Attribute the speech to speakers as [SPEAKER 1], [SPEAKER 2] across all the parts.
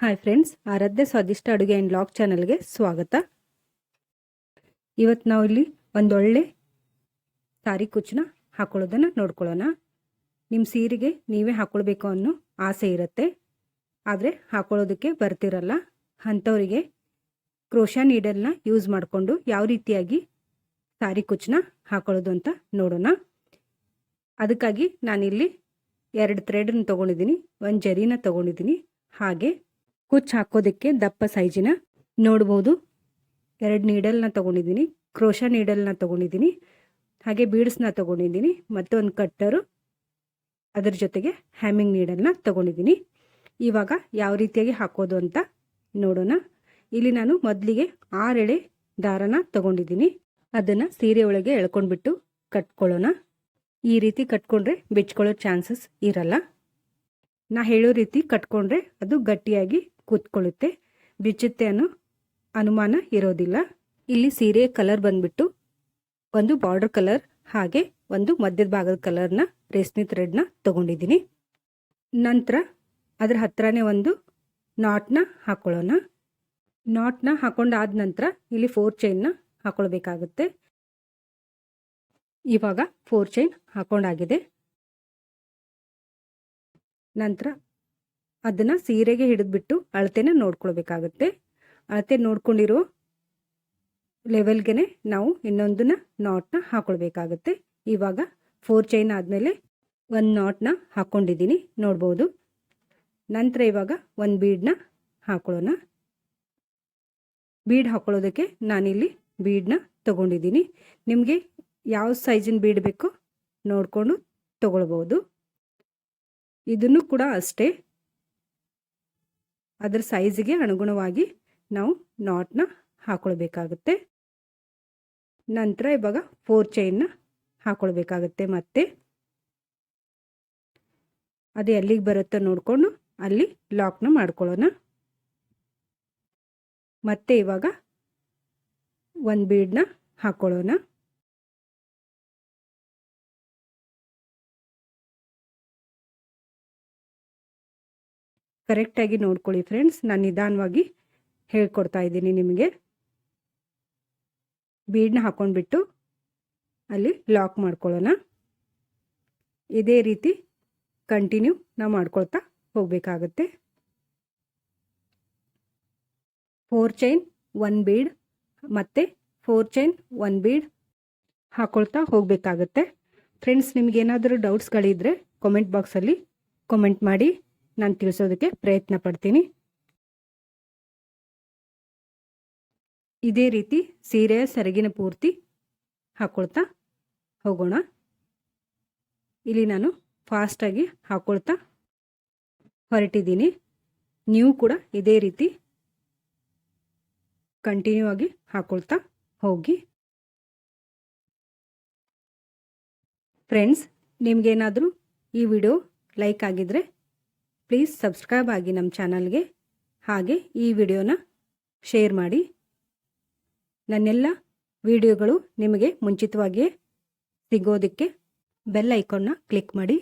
[SPEAKER 1] Hi friends ಆರಾಧ್ಯ ಸ್ವಾದಿಷ್ಟ ಅಡುಗೆ and lock ಚಾನಲ್ಗೆ ಸ್ವಾಗತ. ಇವತ್ತು ನಾವು ಇಲ್ಲಿ ಒಂದೊಳ್ಳೆ ಸಾರಿ ಕುಚ್ಚನ್ನ ಹಾಕೊಳ್ಳೋದನ್ನು ನೋಡ್ಕೊಳ್ಳೋಣ. ನಿಮ್ಮ ಸೀರೆಗೆ ನೀವೇ ಹಾಕ್ಕೊಳ್ಬೇಕು ಅನ್ನೋ ಆಸೆ ಇರುತ್ತೆ. ಆದರೆ ಹಾಕೊಳ್ಳೋದಕ್ಕೆ ಬರ್ತಿರಲ್ಲ. ಅಂಥವರಿಗೆ ಕ್ರೋಶಾ ನೀಡಲ್ನ ಯೂಸ್ ಮಾಡಿಕೊಂಡು ಯಾವ ರೀತಿಯಾಗಿ ಸಾರಿ ಕುಚ್ಚನ್ನ ಹಾಕೊಳ್ಳೋದು ಅಂತ ನೋಡೋಣ. ಅದಕ್ಕಾಗಿ ನಾನಿಲ್ಲಿ ಎರಡು ಥ್ರೆಡನ್ನ ತೊಗೊಂಡಿದ್ದೀನಿ. ಒಂದು ಜರಿನ ತೊಗೊಂಡಿದ್ದೀನಿ. ಹಾಗೆ ಕುಚ್ಚು ಹಾಕೋದಕ್ಕೆ ದಪ್ಪ ಸೈಜಿನ ನೋಡ್ಬೋದು. ಎರಡು ನೀಡಲ್ನ ತೊಗೊಂಡಿದ್ದೀನಿ. ಕ್ರೋಶ ನೀಡಲ್ನ ತೊಗೊಂಡಿದ್ದೀನಿ. ಹಾಗೆ ಬೀಡ್ಸ್ನ ತೊಗೊಂಡಿದ್ದೀನಿ. ಮತ್ತೊಂದು ಕಟ್ಟರು ಅದರ ಜೊತೆಗೆ ಹ್ಯಾಮಿಂಗ್ ನೀಡಲ್ನ ತೊಗೊಂಡಿದ್ದೀನಿ. ಇವಾಗ ಯಾವ ರೀತಿಯಾಗಿ ಹಾಕೋದು ಅಂತ ನೋಡೋಣ. ಇಲ್ಲಿ ನಾನು ಮೊದಲಿಗೆ ಆರೆಳೆ ದಾರನ ತೊಗೊಂಡಿದ್ದೀನಿ. ಅದನ್ನು ಸೀರೆ ಒಳಗೆ ಎಳ್ಕೊಂಡ್ಬಿಟ್ಟು ಕಟ್ಕೊಳ್ಳೋಣ. ಈ ರೀತಿ ಕಟ್ಕೊಂಡ್ರೆ ಬಿಚ್ಕೊಳ್ಳೋ ಚಾನ್ಸಸ್ ಇರಲ್ಲ. ನಾ ಹೇಳೋ ರೀತಿ ಕಟ್ಕೊಂಡ್ರೆ ಅದು ಗಟ್ಟಿಯಾಗಿ ಕೂತ್ಕೊಳ್ಳುತ್ತೆ. ಬಿಚ್ಚುತ್ತೆ ಅನ್ನೋ ಅನುಮಾನ ಇರೋದಿಲ್ಲ. ಇಲ್ಲಿ ಸೀರೆ ಕಲರ್ ಬಂದ್ಬಿಟ್ಟು ಒಂದು ಬಾರ್ಡರ್ ಕಲರ್ ಹಾಗೆ ಒಂದು ಮಧ್ಯದ ಭಾಗದ ಕಲರ್ನ ರೇಷ್ಮೆ ಥ್ರೆಡ್ನ ತಗೊಂಡಿದ್ದೀನಿ. ನಂತರ ಅದರ ಹತ್ರನೇ ಒಂದು ನಾಟ್ನ ಹಾಕೊಳ್ಳೋಣ. ನಾಟ್ನ ಹಾಕೊಂಡಾದ ನಂತರ ಇಲ್ಲಿ ಫೋರ್ ಚೈನ್ನ ಹಾಕೊಳ್ಬೇಕಾಗುತ್ತೆ. ಇವಾಗ ಫೋರ್ ಚೈನ್ ಹಾಕೊಂಡಾಗಿದೆ. ನಂತರ ಅದನ್ನು ಸೀರೆಗೆ ಹಿಡಿದ್ಬಿಟ್ಟು ಅಳತೆನ ನೋಡ್ಕೊಳ್ಬೇಕಾಗತ್ತೆ. ಅಳತೆ ನೋಡ್ಕೊಂಡಿರೋ ಲೆವೆಲ್ಗೆ ನಾವು ಇನ್ನೊಂದನ್ನ ನಾಟ್ನ ಹಾಕೊಳ್ಬೇಕಾಗತ್ತೆ. ಇವಾಗ ಫೋರ್ ಚೈನ್ ಆದಮೇಲೆ ಒಂದು ನಾಟ್ನ ಹಾಕ್ಕೊಂಡಿದ್ದೀನಿ ನೋಡ್ಬೋದು. ನಂತರ ಇವಾಗ ಒಂದು ಬೀಡನ್ನ ಹಾಕೊಳ್ಳೋಣ. ಬೀಡ್ ಹಾಕೊಳ್ಳೋದಕ್ಕೆ ನಾನಿಲ್ಲಿ ಬೀಡನ್ನ ತಗೊಂಡಿದ್ದೀನಿ. ನಿಮಗೆ ಯಾವ ಸೈಜಿನ ಬೀಡ್ ಬೇಕೋ ನೋಡಿಕೊಂಡು ತಗೊಳ್ಬೋದು. ಇದನ್ನು ಕೂಡ ಅಷ್ಟೇ. ಅದರ ಸೈಜಿಗೆ ಅನುಗುಣವಾಗಿ ನಾವು ನಾಟ್ನ ಹಾಕೊಳ್ಬೇಕಾಗುತ್ತೆ. ನಂತರ ಇವಾಗ ಫೋರ್ ಚೈನ್ನ ಹಾಕೊಳ್ಬೇಕಾಗುತ್ತೆ ಮತ್ತೆ. ಅದು ಎಲ್ಲಿಗೆ ಬರುತ್ತೋ ನೋಡಿಕೊಂಡು ಅಲ್ಲಿ ಲಾಕ್ನ ಮಾಡ್ಕೊಳ್ಳೋಣ. ಮತ್ತೆ ಇವಾಗ ಒಂದು ಬೀಡನ್ನ ಹಾಕೊಳ್ಳೋಣ. ಕರೆಕ್ಟಾಗಿ ನೋಡ್ಕೊಳ್ಳಿ ಫ್ರೆಂಡ್ಸ್. ನಾನು ನಿಧಾನವಾಗಿ ಹೇಳ್ಕೊಡ್ತಾ ಇದ್ದೀನಿ ನಿಮಗೆ. ಬೀಡನ್ನ ಹಾಕ್ಕೊಂಡ್ಬಿಟ್ಟು ಅಲ್ಲಿ ಲಾಕ್ ಮಾಡ್ಕೊಳ್ಳೋಣ. ಇದೇ ರೀತಿ ಕಂಟಿನ್ಯೂ ನಾವು ಮಾಡ್ಕೊಳ್ತಾ ಹೋಗಬೇಕಾಗತ್ತೆ. ಫೋರ್ ಚೈನ್, ಒನ್ ಬೀಡ್ ಮತ್ತು ಫೋರ್ ಚೈನ್, ಒನ್ ಬೀಡ್ ಹಾಕೊಳ್ತಾ ಹೋಗಬೇಕಾಗತ್ತೆ. ಫ್ರೆಂಡ್ಸ್ ನಿಮಗೇನಾದರೂ ಡೌಟ್ಸ್ಗಳಿದ್ದರೆ ಕಾಮೆಂಟ್ ಬಾಕ್ಸಲ್ಲಿ ಕಾಮೆಂಟ್ ಮಾಡಿ. ನಾನು ತಿಳಿಸೋದಕ್ಕೆ ಪ್ರಯತ್ನ ಪಡ್ತೀನಿ. ಇದೇ ರೀತಿ ಸೀರೆಯ ಸೆರಗಿನ ಪೂರ್ತಿ ಹಾಕ್ಕೊಳ್ತಾ ಹೋಗೋಣ. ಇಲ್ಲಿ ನಾನು ಫಾಸ್ಟಾಗಿ ಹಾಕ್ಕೊಳ್ತಾ ಹೊರಟಿದ್ದೀನಿ. ನೀವು ಕೂಡ ಇದೇ ರೀತಿ ಕಂಟಿನ್ಯೂ ಆಗಿ ಹಾಕ್ಕೊಳ್ತಾ ಹೋಗಿ. ಫ್ರೆಂಡ್ಸ್ ನಿಮಗೇನಾದರೂ ಈ ವಿಡಿಯೋ ಲೈಕ್ ಆಗಿದ್ರೆ ಪ್ಲೀಸ್ ಸಬ್ಸ್ಕ್ರೈಬ್ ಆಗಿ ನಮ್ಮ ಚಾನಲ್ಗೆ ಹಾಗೆ ಈ ವಿಡಿಯೋನ ಶೇರ್ ಮಾಡಿ. ನನ್ನೆಲ್ಲ ವಿಡಿಯೋಗಳು ನಿಮಗೆ ಮುಂಚಿತವಾಗಿಯೇ ಸಿಗೋದಕ್ಕೆ ಬೆಲ್ ಐಕಾನ್ನ ಕ್ಲಿಕ್ ಮಾಡಿ.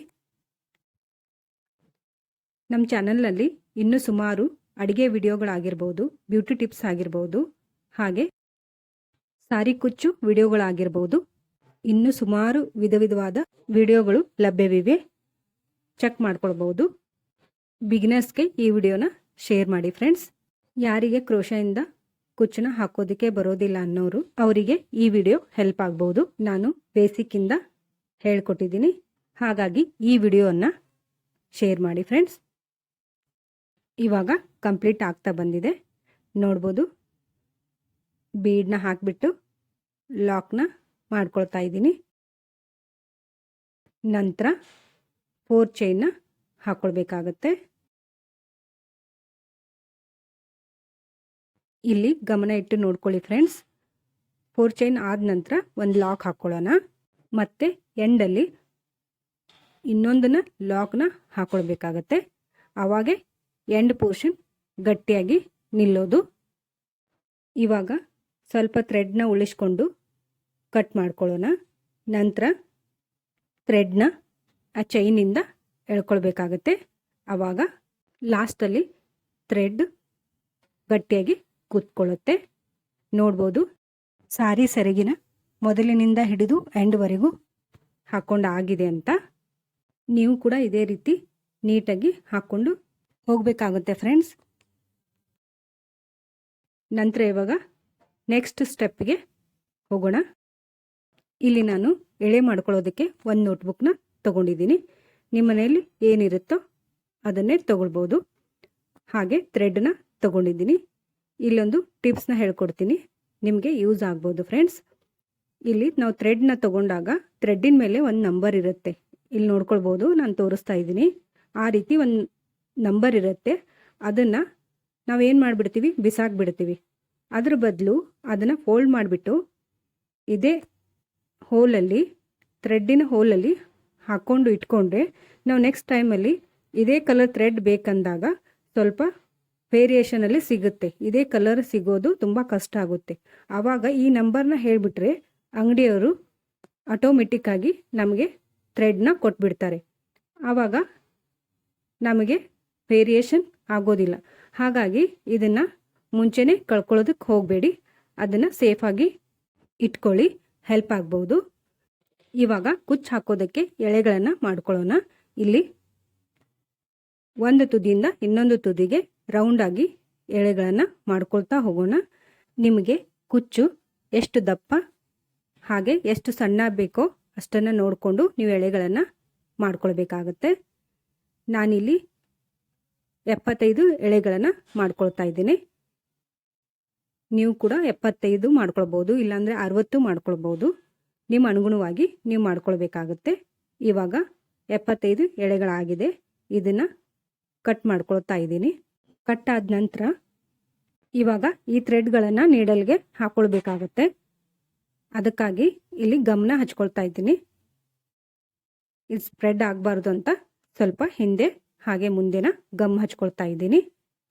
[SPEAKER 1] ನಮ್ಮ ಚಾನಲ್ನಲ್ಲಿ ಇನ್ನೂ ಸುಮಾರು ಅಡುಗೆ ವಿಡಿಯೋಗಳಾಗಿರ್ಬೋದು, ಬ್ಯೂಟಿ ಟಿಪ್ಸ್ ಆಗಿರ್ಬೋದು, ಹಾಗೆ ಸಾರಿ ಕುಚ್ಚು ವಿಡಿಯೋಗಳಾಗಿರ್ಬೋದು, ಇನ್ನೂ ಸುಮಾರು ವಿಧ ವಿಧವಾದ ವಿಡಿಯೋಗಳು ಲಭ್ಯವಿವೆ. ಚೆಕ್ ಮಾಡ್ಕೊಳ್ಬೋದು. ಬಿಗಿನರ್ಸ್ಗೆ ಈ ವಿಡಿಯೋನ ಶೇರ್ ಮಾಡಿ ಫ್ರೆಂಡ್ಸ್. ಯಾರಿಗೆ ಕ್ರೋಶಯಿಂದ ಕುಚ್ಚನ ಹಾಕೋದಕ್ಕೆ ಬರೋದಿಲ್ಲ ಅನ್ನೋರು, ಅವರಿಗೆ ಈ ವಿಡಿಯೋ ಹೆಲ್ಪ್ ಆಗ್ಬೋದು. ನಾನು ಬೇಸಿಕ್ಕಿಂದ ಹೇಳ್ಕೊಟ್ಟಿದ್ದೀನಿ. ಹಾಗಾಗಿ ಈ ವಿಡಿಯೋನ ಶೇರ್ ಮಾಡಿ ಫ್ರೆಂಡ್ಸ್. ಇವಾಗ ಕಂಪ್ಲೀಟ್ ಆಗ್ತಾ ಬಂದಿದೆ. ನೋಡ್ಬೋದು. ಬೀಡನ್ನ ಹಾಕಿಬಿಟ್ಟು ಲಾಕ್ನ ಮಾಡ್ಕೊಳ್ತಾ ಇದ್ದೀನಿ. ನಂತರ ಫೋರ್ ಚೈನ್ನ ಹಾಕೊಳ್ಬೇಕಾಗತ್ತೆ. ಇಲ್ಲಿ ಗಮನ ಇಟ್ಟು ನೋಡ್ಕೊಳ್ಳಿ ಫ್ರೆಂಡ್ಸ್ ಫೋರ್ ಚೈನ್ ಆದ ನಂತರ ಒಂದು ಲಾಕ್ ಹಾಕ್ಕೊಳ್ಳೋಣ. ಮತ್ತು ಎಂಡಲ್ಲಿ ಇನ್ನೊಂದನ್ನು ಲಾಕ್ನ ಹಾಕ್ಕೊಳ್ಬೇಕಾಗತ್ತೆ ಆವಾಗೆ ಎಂಡ್ ಪೋರ್ಷನ್ ಗಟ್ಟಿಯಾಗಿ ನಿಲ್ಲೋದು. ಇವಾಗ ಸ್ವಲ್ಪ ಥ್ರೆಡ್ನ ಉಳಿಸ್ಕೊಂಡು ಕಟ್ ಮಾಡ್ಕೊಳ್ಳೋಣ. ನಂತರ ಥ್ರೆಡ್ನ ಆ ಚೈನಿಂದ ಎಳ್ಕೊಳ್ಬೇಕಾಗತ್ತೆ ಆವಾಗ ಲಾಸ್ಟಲ್ಲಿ ಥ್ರೆಡ್ ಗಟ್ಟಿಯಾಗಿ ಕೂತ್ಕೊಳ್ಳುತ್ತೆ. ನೋಡ್ಬೋದು ಸಾರಿ ಸೆರಗಿನ ಮೊದಲಿನಿಂದ ಹಿಡಿದು ಎಂಡ್ವರೆಗೂ ಹಾಕ್ಕೊಂಡು ಆಗಿದೆ ಅಂತ. ನೀವು ಕೂಡ ಇದೇ ರೀತಿ ನೀಟಾಗಿ ಹಾಕ್ಕೊಂಡು ಹೋಗಬೇಕಾಗುತ್ತೆ ಫ್ರೆಂಡ್ಸ್. ನಂತರ ಇವಾಗ ನೆಕ್ಸ್ಟ್ ಸ್ಟೆಪ್ಗೆ ಹೋಗೋಣ. ಇಲ್ಲಿ ನಾನು ಎಳೆ ಮಾಡ್ಕೊಳ್ಳೋದಕ್ಕೆ ಒಂದು ನೋಟ್ಬುಕ್ನ ತೊಗೊಂಡಿದ್ದೀನಿ. ನಿಮ್ಮ ಮನೆಯಲ್ಲಿ ಏನಿರುತ್ತೋ ಅದನ್ನೇ ತಗೊಳ್ಬೋದು. ಹಾಗೆ ಥ್ರೆಡ್ನ ತಗೊಂಡಿದ್ದೀನಿ. ಇಲ್ಲೊಂದು ಟಿಪ್ಸ್ನ ಹೇಳ್ಕೊಡ್ತೀನಿ. ನಿಮಗೆ ಯೂಸ್ ಆಗ್ಬೋದು ಫ್ರೆಂಡ್ಸ್ ಇಲ್ಲಿ ನಾವು ಥ್ರೆಡ್ನ ತೊಗೊಂಡಾಗ ಥ್ರೆಡ್ಡಿನ ಮೇಲೆ ಒಂದು ನಂಬರ್ ಇರುತ್ತೆ. ಇಲ್ಲಿ ನೋಡ್ಕೊಳ್ಬೋದು, ನಾನು ತೋರಿಸ್ತಾ ಇದ್ದೀನಿ. ಆ ರೀತಿ ಒಂದು ನಂಬರ್ ಇರುತ್ತೆ. ಅದನ್ನು ನಾವೇನು ಮಾಡಿಬಿಡ್ತೀವಿ? ಬಿಸಾಕ್ಬಿಡ್ತೀವಿ. ಅದ್ರ ಬದಲು ಅದನ್ನು ಫೋಲ್ಡ್ ಮಾಡಿಬಿಟ್ಟು ಇದೇ ಹೋಲಲ್ಲಿ ಥ್ರೆಡ್ಡಿನ ಹೋಲಲ್ಲಿ ಹಾಕ್ಕೊಂಡು ಇಟ್ಕೊಂಡ್ರೆ ನಾವು ನೆಕ್ಸ್ಟ್ ಟೈಮಲ್ಲಿ ಇದೇ ಕಲರ್ ಥ್ರೆಡ್ ಬೇಕಂದಾಗ ಸ್ವಲ್ಪ ವೇರಿಯೇಷನಲ್ಲಿ ಸಿಗುತ್ತೆ. ಇದೇ ಕಲರ್ ಸಿಗೋದು ತುಂಬ ಕಷ್ಟ ಆಗುತ್ತೆ. ಆವಾಗ ಈ ನಂಬರ್ನ ಹೇಳಿಬಿಟ್ರೆ ಅಂಗಡಿಯವರು ಆಟೋಮೆಟಿಕ್ಕಾಗಿ ನಮಗೆ ಥ್ರೆಡ್ನ ಕೊಟ್ಬಿಡ್ತಾರೆ. ಆವಾಗ ನಮಗೆ ವೇರಿಯೇಷನ್ ಆಗೋದಿಲ್ಲ. ಹಾಗಾಗಿ ಇದನ್ನು ಮುಂಚೆನೇ ಕಳ್ಕೊಳ್ಳೋದಕ್ಕೆ ಹೋಗಬೇಡಿ. ಅದನ್ನು ಸೇಫಾಗಿ ಇಟ್ಕೊಳ್ಳಿ. ಹೆಲ್ಪ್ ಆಗ್ಬೋದು. ಇವಾಗ ಕುಚ್ಚು ಹಾಕೋದಕ್ಕೆ ಎಳೆಗಳನ್ನು ಮಾಡ್ಕೊಳ್ಳೋಣ. ಇಲ್ಲಿ ಒಂದು ತುದಿಯಿಂದ ಇನ್ನೊಂದು ತುದಿಗೆ ರೌಂಡಾಗಿ ಎಳೆಗಳನ್ನು ಮಾಡ್ಕೊಳ್ತಾ ಹೋಗೋಣ. ನಿಮಗೆ ಕುಚ್ಚು ಎಷ್ಟು ದಪ್ಪ, ಹಾಗೆ ಎಷ್ಟು ಸಣ್ಣ ಬೇಕೋ ಅಷ್ಟನ್ನು ನೋಡಿಕೊಂಡು ನೀವು ಎಳೆಗಳನ್ನು ಮಾಡ್ಕೊಳ್ಬೇಕಾಗತ್ತೆ. ನಾನಿಲ್ಲಿ ಎಪ್ಪತ್ತೈದು ಎಳೆಗಳನ್ನು ಮಾಡ್ಕೊಳ್ತಾ ಇದ್ದೀನಿ. ನೀವು ಕೂಡ ಎಪ್ಪತ್ತೈದು ಮಾಡ್ಕೊಳ್ಬೋದು, ಇಲ್ಲಾಂದರೆ ಅರವತ್ತು ಮಾಡ್ಕೊಳ್ಬೋದು. ನಿಮ್ಮ ಅನುಗುಣವಾಗಿ ನೀವು ಮಾಡ್ಕೊಳ್ಬೇಕಾಗುತ್ತೆ. ಇವಾಗ ಎಪ್ಪತ್ತೈದು ಎಳೆಗಳಾಗಿದೆ. ಇದನ್ನು ಕಟ್ ಮಾಡ್ಕೊಳ್ತಾ ಇದ್ದೀನಿ. ಕಟ್ ಆದ ನಂತರ ಇವಾಗ ಈ ಥ್ರೆಡ್ಗಳನ್ನು ನೀಡಲ್ಗೆ ಹಾಕೊಳ್ಬೇಕಾಗುತ್ತೆ. ಅದಕ್ಕಾಗಿ ಇಲ್ಲಿ ಗಮನ ಹಚ್ಕೊಳ್ತಾ ಇದ್ದೀನಿ. ಇದು ಸ್ಪ್ರೆಡ್ ಆಗಬಾರ್ದು ಅಂತ ಸ್ವಲ್ಪ ಹಿಂದೆ ಹಾಗೆ ಮುಂದಿನ ಗಮ್ ಹಚ್ಕೊಳ್ತಾ ಇದ್ದೀನಿ.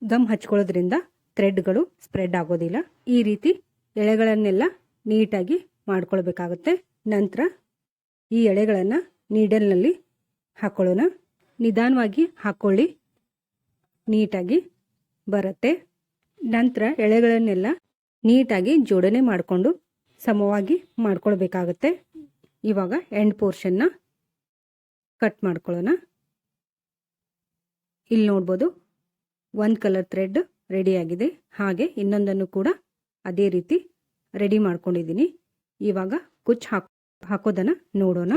[SPEAKER 1] ಗಮ್ ಹಚ್ಕೊಳ್ಳೋದ್ರಿಂದ ಥ್ರೆಡ್ಗಳು ಸ್ಪ್ರೆಡ್ ಆಗೋದಿಲ್ಲ. ಈ ರೀತಿ ಎಳೆಗಳನ್ನೆಲ್ಲ ನೀಟಾಗಿ ಮಾಡ್ಕೊಳ್ಬೇಕಾಗುತ್ತೆ. ನಂತರ ಈ ಎಳೆಗಳನ್ನು ನೀಡಲ್ನಲ್ಲಿ ಹಾಕ್ಕೊಳ್ಳೋಣ ನಿಧಾನವಾಗಿ ಹಾಕ್ಕೊಳ್ಳಿ ನೀಟಾಗಿ ಬರುತ್ತೆ. ನಂತರ ಎಳೆಗಳನ್ನೆಲ್ಲ ನೀಟಾಗಿ ಜೋಡಣೆ ಮಾಡಿಕೊಂಡು ಸಮವಾಗಿ ಮಾಡ್ಕೊಳ್ಬೇಕಾಗತ್ತೆ. ಇವಾಗ ಎಂಡ್ ಪೋರ್ಷನ್ನ ಕಟ್ ಮಾಡ್ಕೊಳ್ಳೋಣ. ಇಲ್ಲಿ ನೋಡ್ಬೋದು ಒಂದು ಕಲರ್ ಥ್ರೆಡ್ ರೆಡಿಯಾಗಿದೆ ಹಾಗೆ ಇನ್ನೊಂದನ್ನು ಕೂಡ ಅದೇ ರೀತಿ ರೆಡಿ ಮಾಡ್ಕೊಂಡಿದ್ದೀನಿ. ಇವಾಗ ಕುಚ್ ಹಾಕ್, ಹಾಕೋದನ್ನು ನೋಡೋಣ.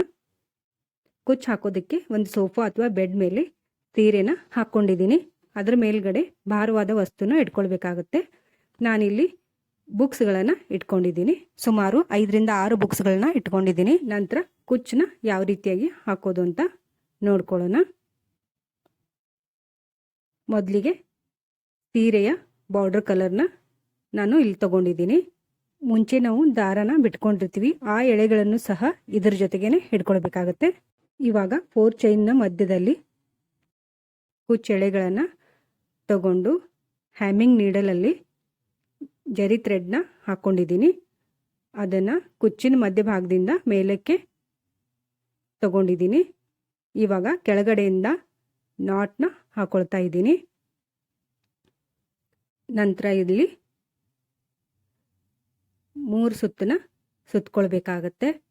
[SPEAKER 1] ಕುಚ್ ಹಾಕೋದಕ್ಕೆ ಒಂದು ಸೋಫಾ ಅಥವಾ ಬೆಡ್ ಮೇಲೆ ಸೀರೆನ ಹಾಕ್ಕೊಂಡಿದ್ದೀನಿ. ಅದರ ಮೇಲ್ಗಡೆ ಭಾರವಾದ ವಸ್ತುನ ಇಟ್ಕೊಳ್ಬೇಕಾಗುತ್ತೆ. ನಾನಿಲ್ಲಿ ಬುಕ್ಸ್ಗಳನ್ನು ಇಟ್ಕೊಂಡಿದ್ದೀನಿ. ಸುಮಾರು ಐದರಿಂದ ಆರು ಬುಕ್ಸ್ಗಳನ್ನ ಇಟ್ಕೊಂಡಿದ್ದೀನಿ. ನಂತರ ಕುಚ್ಚನ್ನ ಯಾವ ರೀತಿಯಾಗಿ ಹಾಕೋದು ಅಂತ ನೋಡ್ಕೊಳ್ಳೋಣ. ಮೊದಲಿಗೆ ಸೀರೆಯ ಬಾರ್ಡರ್ ಕಲರ್ನ ನಾನು ಇಲ್ಲಿ ತಗೊಂಡಿದ್ದೀನಿ. ಮುಂಚೆ ನಾವು ದಾರನ ಬಿಟ್ಕೊಂಡಿರ್ತೀವಿ. ಆ ಎಳೆಗಳನ್ನು ಸಹ ಇದರ ಜೊತೆಗೇನೆ ಹಿಡ್ಕೊಳ್ಬೇಕಾಗತ್ತೆ. ಇವಾಗ ಫೋರ್ ಚೈನ್ನ ಮಧ್ಯದಲ್ಲಿ ಕುಚ್ಚು ಎಳೆಗಳನ್ನು ತಗೊಂಡು ಹ್ಯಾಮಿಂಗ್ ನೀಡಲಲ್ಲಿ ಜರಿ ಥ್ರೆಡ್ನ ಹಾಕ್ಕೊಂಡಿದ್ದೀನಿ ಅದನ್ನು ಕುಚ್ಚಿನ ಮಧ್ಯಭಾಗದಿಂದ ಮೇಲಕ್ಕೆ ತಗೊಂಡಿದ್ದೀನಿ. ಇವಾಗ ಕೆಳಗಡೆಯಿಂದ ನಾಟ್ನ ಹಾಕೊಳ್ತಾ ಇದ್ದೀನಿ. ನಂತರ ಇಲ್ಲಿ ಮೂರು ಸುತ್ತನ್ನ ಸುತ್ತಕೊಳ್ಬೇಕಾಗತ್ತೆ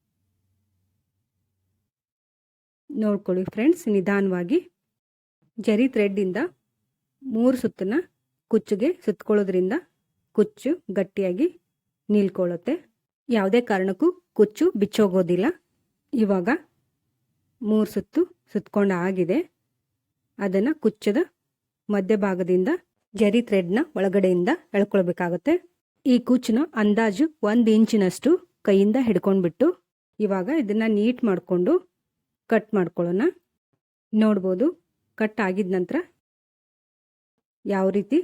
[SPEAKER 1] ನೋಡ್ಕೊಳ್ಳಿ ಫ್ರೆಂಡ್ಸ್, ನಿಧಾನವಾಗಿ. ಜರಿ ಥ್ರೆಡ್ಡಿಂದ ಮೂರು ಸುತ್ತನ್ನ ಕುಚ್ಚಿಗೆ ಸುತ್ತಕೊಳ್ಳೋದ್ರಿಂದ ಕುಚ್ಚು ಗಟ್ಟಿಯಾಗಿ ನಿಲ್ಕೊಳ್ಳುತ್ತೆ. ಯಾವುದೇ ಕಾರಣಕ್ಕೂ ಕುಚ್ಚು ಬಿಚ್ಚೋಗೋದಿಲ್ಲ. ಇವಾಗ ಮೂರು ಸುತ್ತು ಸುತ್ತಕೊಂಡ ಆಗಿದೆ. ಅದನ್ನು ಕುಚ್ಚದ ಮಧ್ಯಭಾಗದಿಂದ ಜರಿ ಥ್ರೆಡ್ನ ಒಳಗಡೆಯಿಂದ ಎಳ್ಕೊಳ್ಬೇಕಾಗತ್ತೆ. ಈ ಕುಚ್ಚನ್ನ ಅಂದಾಜು ಒಂದು ಇಂಚಿನಷ್ಟು ಕೈಯಿಂದ ಹಿಡ್ಕೊಂಡ್ಬಿಟ್ಟು ಇವಾಗ ಇದನ್ನು ನೀಟ್ ಮಾಡಿಕೊಂಡು ಕಟ್ ಮಾಡ್ಕೊಳ್ಳೋಣ. ನೋಡ್ಬೋದು, ಕಟ್ ಆಗಿದ ನಂತರ ಯಾವ ರೀತಿ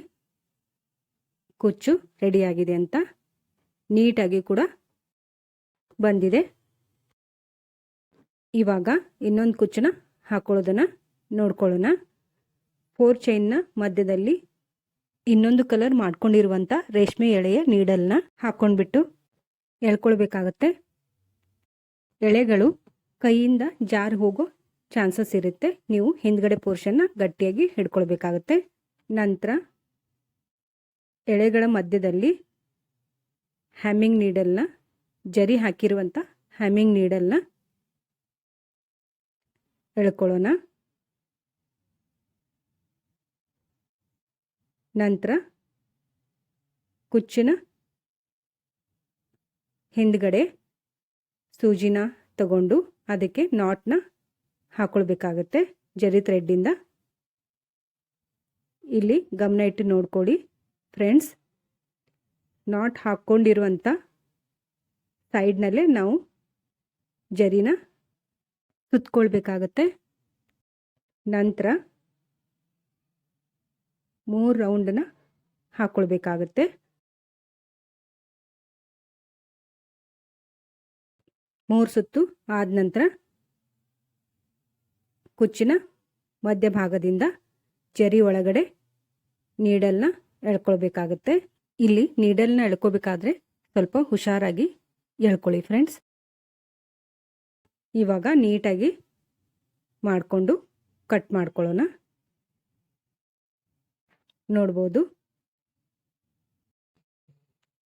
[SPEAKER 1] ಕುಚ್ಚು ರೆಡಿಯಾಗಿದೆ ಅಂತ ನೀಟಾಗಿ ಕೂಡ ಬಂದಿದೆ. ಇವಾಗ ಇನ್ನೊಂದು ಕುಚ್ಚನ್ನ ಹಾಕೊಳ್ಳೋದನ್ನು ನೋಡ್ಕೊಳ್ಳೋಣ. ಫೋರ್ ಚೈನ್ನ ಮಧ್ಯದಲ್ಲಿ ಇನ್ನೊಂದು ಕಲರ್ ಮಾಡ್ಕೊಂಡಿರುವಂಥ ರೇಷ್ಮೆ ಎಳೆಯ ನೀಡಲ್ನ ಹಾಕ್ಕೊಂಡ್ಬಿಟ್ಟು ಎಳ್ಕೊಳ್ಬೇಕಾಗತ್ತೆ. ಎಳೆಗಳು ಕೈಯಿಂದ ಜಾರಿ ಹೋಗೋ ಚಾನ್ಸಸ್ ಇರುತ್ತೆ. ನೀವು ಹಿಂದ್ಗಡೆ ಪೋರ್ಷನ್ನ ಗಟ್ಟಿಯಾಗಿ ಹಿಡ್ಕೊಳ್ಬೇಕಾಗತ್ತೆ. ನಂತರ ಎಳೆಗಳ ಮಧ್ಯದಲ್ಲಿ ಹ್ಯಾಮಿಂಗ್ ನೀಡಲ್ನ, ಜರಿ ಹಾಕಿರುವಂಥ ಹ್ಯಾಮಿಂಗ್ ನೀಡಲ್ನ ಎಳ್ಕೊಳ್ಳೋಣ. ನಂತರ ಕುಚ್ಚಿನ ಹಿಂದ್ಗಡೆ ಸೂಜಿನ ತಗೊಂಡು ಅದಕ್ಕೆ ನಾಟ್ನ ಹಾಕೊಳ್ಬೇಕಾಗತ್ತೆ. ಜರಿ ಥ್ರೆಡ್ಡಿಂದ ಇಲ್ಲಿ ಗಮನ ಇಟ್ಟು ನೋಡ್ಕೊಳ್ಳಿ. ಫ್ರೆಂಡ್ಸ್ ನಾಟ್ ಹಾಕ್ಕೊಂಡಿರುವಂಥ ಸೈಡ್ನಲ್ಲೇ ನಾವು ಜರಿನ ಸುತ್ತಕೊಳ್ಬೇಕಾಗತ್ತೆ ನಂತರ ಮೂರು ರೌಂಡನ್ನ ಹಾಕ್ಕೊಳ್ಬೇಕಾಗತ್ತೆ ಮೂರು ಸುತ್ತು ಆದ ನಂತರ ಕುಚ್ಚಿನ ಮಧ್ಯಭಾಗದಿಂದ ಜರಿ ಒಳಗಡೆ ನೀಡಲ್ನ ಎಳ್ಕೊಳ್ಬೇಕಾಗತ್ತೆ. ಇಲ್ಲಿ ನೀಡಲ್ನ ಎಳ್ಕೋಬೇಕಾದ್ರೆ ಸ್ವಲ್ಪ ಹುಷಾರಾಗಿ ಎಳ್ಕೊಳ್ಳಿ ಫ್ರೆಂಡ್ಸ್ ಇವಾಗ ನೀಟಾಗಿ ಮಾಡಿಕೊಂಡು ಕಟ್ ಮಾಡ್ಕೊಳ್ಳೋಣ. ನೋಡ್ಬೋದು.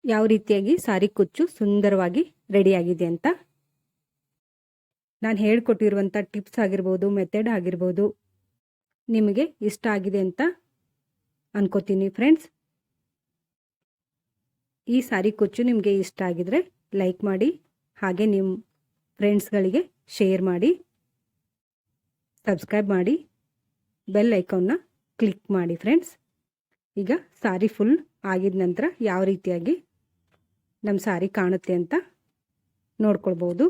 [SPEAKER 1] ಯಾವ ರೀತಿಯಾಗಿ ಸಾರಿ ಕುಚ್ಚು ಸುಂದರವಾಗಿ ರೆಡಿಯಾಗಿದೆ ಅಂತ? ನಾನು ಹೇಳ್ಕೊಟ್ಟಿರುವಂಥ ಟಿಪ್ಸ್ ಆಗಿರ್ಬೋದು, ಮೆಥಡ್ ಆಗಿರ್ಬೋದು ನಿಮಗೆ ಇಷ್ಟ ಆಗಿದೆ ಅಂತ ಅನ್ಕೋತೀನಿ ಫ್ರೆಂಡ್ಸ್. ಈ ಸಾರಿ ಕುಚ್ಚು ನಿಮಗೆ ಇಷ್ಟ ಆಗಿದ್ರೆ ಲೈಕ್ ಮಾಡಿ, ಹಾಗೆ ನಿಮ್ಮ ಫ್ರೆಂಡ್ಸ್ಗಳಿಗೆ ಶೇರ್ ಮಾಡಿ, ಸಬ್ಸ್ಕ್ರೈಬ್ ಮಾಡಿ, ಬೆಲ್ ಐಕಾನ್ನ ಕ್ಲಿಕ್ ಮಾಡಿ ಫ್ರೆಂಡ್ಸ್. ಈಗ ಸಾರಿ ಫುಲ್ ಆಗಿದ ನಂತರ ಯಾವ ರೀತಿಯಾಗಿ ನಮ್ಮ ಸಾರಿ ಕಾಣುತ್ತೆ ಅಂತ ನೋಡ್ಕೊಳ್ಬೋದು.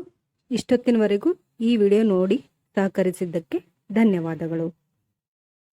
[SPEAKER 1] ಇಷ್ಟೊತ್ತಿನವರೆಗೂ ಈ ವಿಡಿಯೋ ನೋಡಿ ಸಹಕರಿಸಿದ್ದಕ್ಕೆ ಧನ್ಯವಾದಗಳು.